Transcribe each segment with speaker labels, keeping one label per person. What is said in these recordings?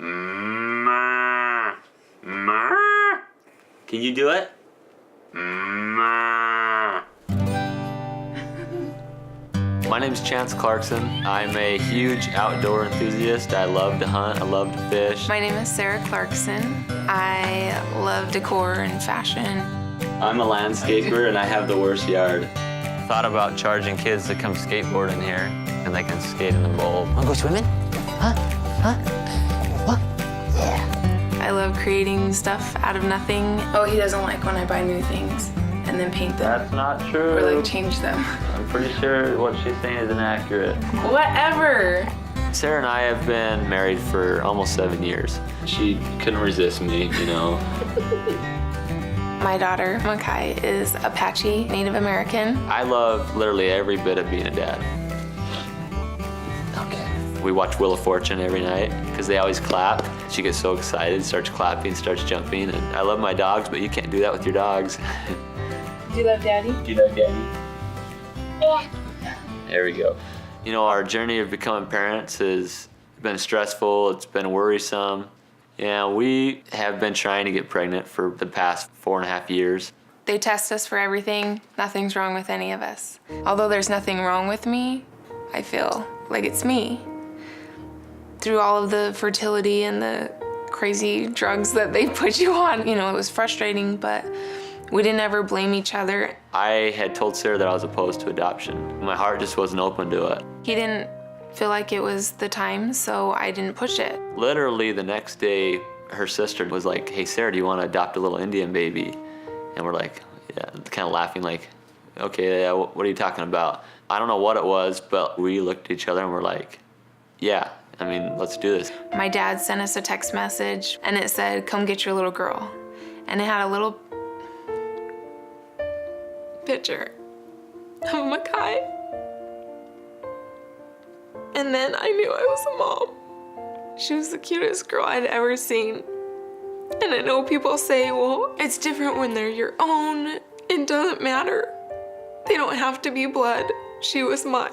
Speaker 1: Ma. Ma. Can you do it? Ma. My name's Chance Clarkson. I'm a huge outdoor enthusiast. I love to hunt, I love to fish.
Speaker 2: My name is Sarah Clarkson. I love decor and fashion.
Speaker 1: I'm a landscaper and I have the worst yard. Thought about charging kids to come skateboard in here and they can skate in the bowl.
Speaker 3: Wanna go swimming? Huh? Huh? What? Yeah.
Speaker 2: I love creating stuff out of nothing. Oh, he doesn't like when I buy new things and then paint them
Speaker 1: That's not true.
Speaker 2: or like change them.
Speaker 1: I'm pretty sure what she's saying is inaccurate.
Speaker 2: Whatever.
Speaker 1: Sarah and I have been married for almost seven years. She couldn't resist me, you know.
Speaker 2: My daughter, Makai, is Apache Native American.
Speaker 1: I love literally every bit of being a dad.
Speaker 3: Okay.
Speaker 1: We watch Wheel of Fortune every night because they always clap. She gets so excited, starts clapping, starts jumping. And I love my dogs, but you can't do that with your dogs.
Speaker 2: Do you love daddy?
Speaker 1: Do you love daddy? Yeah. There we go. You know, our journey of becoming parents has been stressful, it's been worrisome. Yeah, we have been trying to get pregnant for the past four and a half years.
Speaker 2: They test us for everything. Nothing's wrong with any of us. Although there's nothing wrong with me, I feel like it's me. Through all of the fertility and the crazy drugs that they put you on, you know, it was frustrating, but we didn't ever blame each other.
Speaker 1: I had told Sarah that I was opposed to adoption. My heart just wasn't open to it.
Speaker 2: He didn't feel like it was the time, so I didn't push it.
Speaker 1: Literally the next day, her sister was like, "Hey Sarah, do you want to adopt a little Indian baby?" And we're like, yeah, kind of laughing, like, "Okay, yeah, what are you talking about?" I don't know what it was, but we looked at each other and we're like, "Yeah, I mean, let's do this."
Speaker 2: My dad sent us a text message and it said, Come get your little girl. And it had a little picture of Makai. And then I knew I was a mom. She was the cutest girl I'd ever seen. And I know people say, well, it's different when they're your own. It doesn't matter. They don't have to be blood. She was mine.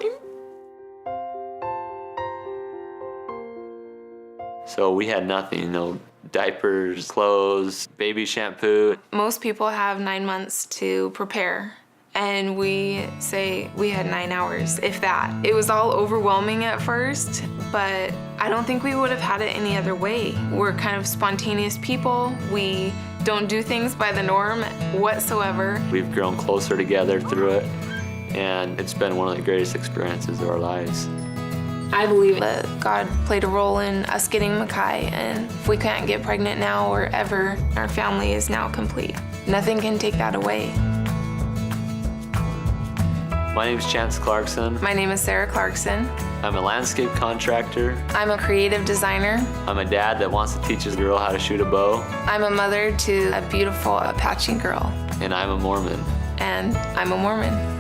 Speaker 1: So we had nothing, you know, diapers, clothes, baby shampoo.
Speaker 2: Most people have nine months to prepare. And we say we had nine hours, if that. It was all overwhelming at first, but I don't think we would have had it any other way. We're kind of spontaneous people. We don't do things by the norm whatsoever.
Speaker 1: We've grown closer together through it, and it's been one of the greatest experiences of our lives.
Speaker 2: I believe that God played a role in us getting Makai, and if we can't get pregnant now or ever, our family is now complete. Nothing can take that away.
Speaker 1: My name is Chance Clarkson.
Speaker 2: My name is Sarah Clarkson.
Speaker 1: I'm a landscape contractor.
Speaker 2: I'm a creative designer.
Speaker 1: I'm a dad that wants to teach his girl how to shoot a bow,
Speaker 2: I'm a mother to a beautiful Apache girl,
Speaker 1: and I'm a Mormon.
Speaker 2: and I'm a Mormon.